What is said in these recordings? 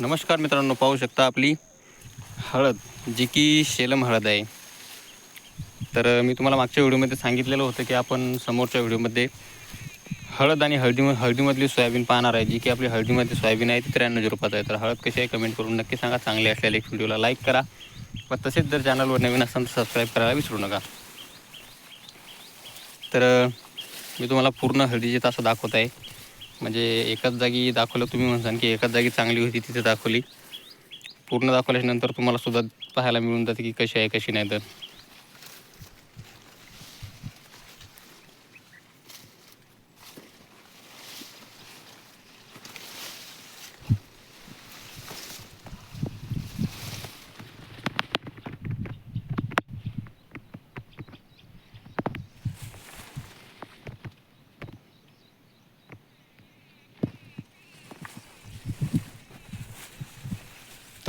नमस्कार मित्रांनो पाहू शकता आपली हळद जी की शेलम हळद आहे. तर मी तुम्हाला मागच्या व्हिडिओमध्ये सांगितलेलं होतं की आपण समोरच्या व्हिडिओमध्ये हळद आणि हळदी हळदीमधली सोयाबीन पाहणार आहे जी की आपली हळदीमध्ये सोयाबीन आहे ती त्र्याण्णव रुपयात आहे. तर हळद कशी आहे कमेंट करून नक्की सांगा. चांगली असलेल्या एक व्हिडिओला लाईक करा व तसेच जर चॅनलवर नवीन असाल तर सबस्क्राईब करायला विसरू नका. तर मी तुम्हाला पूर्ण हळदीचे तासं दाखवत आहे. म्हणजे एकाच जागी दाखवलं तुम्ही म्हणसान की एकाच जागी चांगली होती तिथे दाखवली. पूर्ण दाखवल्याच्यानंतर तुम्हाला सुद्धा पाहायला मिळून जाते की कशी आहे कशी नाही तर.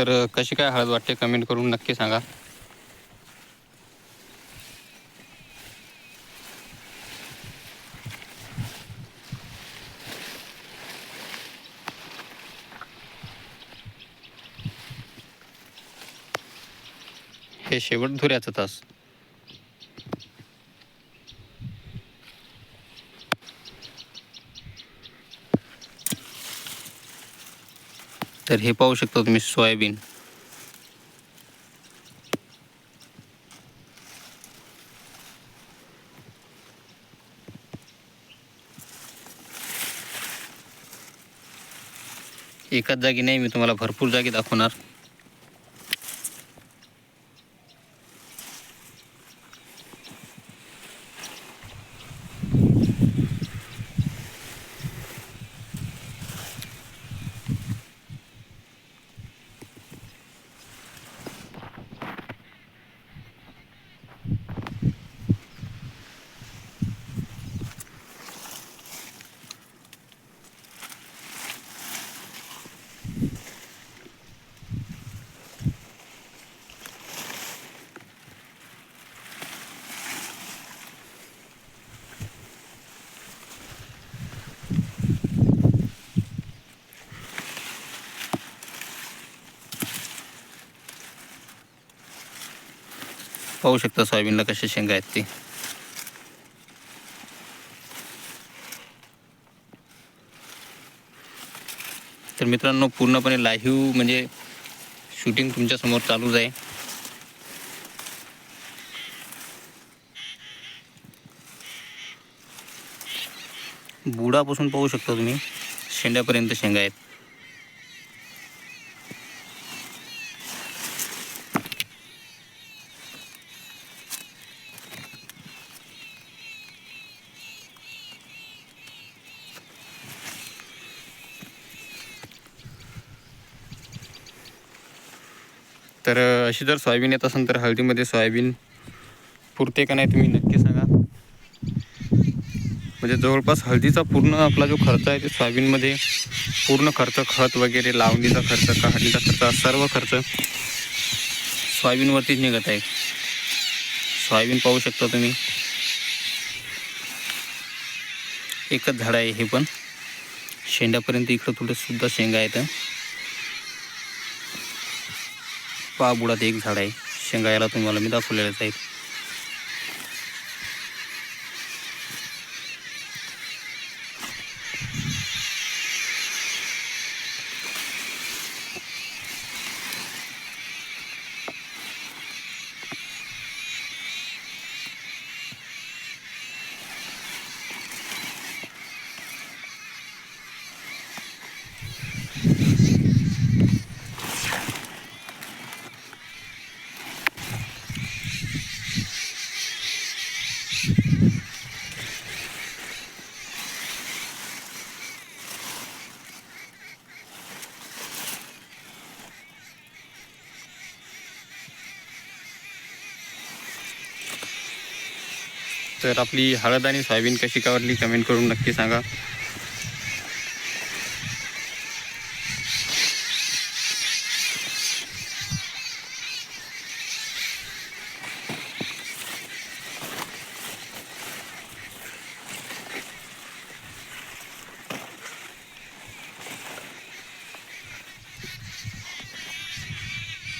तर कशी काय हळद वाटते कमेंट करून नक्की सांगा. हे शेवट धुऱ्याचं तास. तर हे पाहू शकता तुम्ही सोयाबीन. एकाच जागी नाही मी तुम्हाला भरपूर जागी दाखवणार. पाहू शकता सोयाबीनला कशा शेंगा आहेत ते. तर मित्रांनो पूर्णपणे लाईव्ह म्हणजे शूटिंग तुमच्यासमोर चालूच आहे. बुडापासून पाहू शकता तुम्ही शेंड्यापर्यंत शेंगा आहेत. तर अशी जर सोयाबीन येत असेल तर हळदीमध्ये सोयाबीन पुरते का नाही तुम्ही नक्की सांगा. म्हणजे जवळपास हळदीचा पूर्ण आपला जो खर्च आहे ते सोयाबीनमध्ये पूर्ण खर्च खत वगैरे लावणीचा खर्च काढणीचा खर्च सर्व खर्च सोयाबीनवरतीच निघत आहे. सोयाबीन पाहू शकता तुम्ही. एकच झाड आहे हे पण. शेंड्यापर्यंत इकडं थोडंसुद्धा शेंगा आहेत पहा बुडात एक झाड आहे. शेंगा याला तुम्हाला मी दाखवलेलंच आहे तर आपली हळद आणि सोयाबीन कशी कावरली कमेंट करून नक्की सांगा.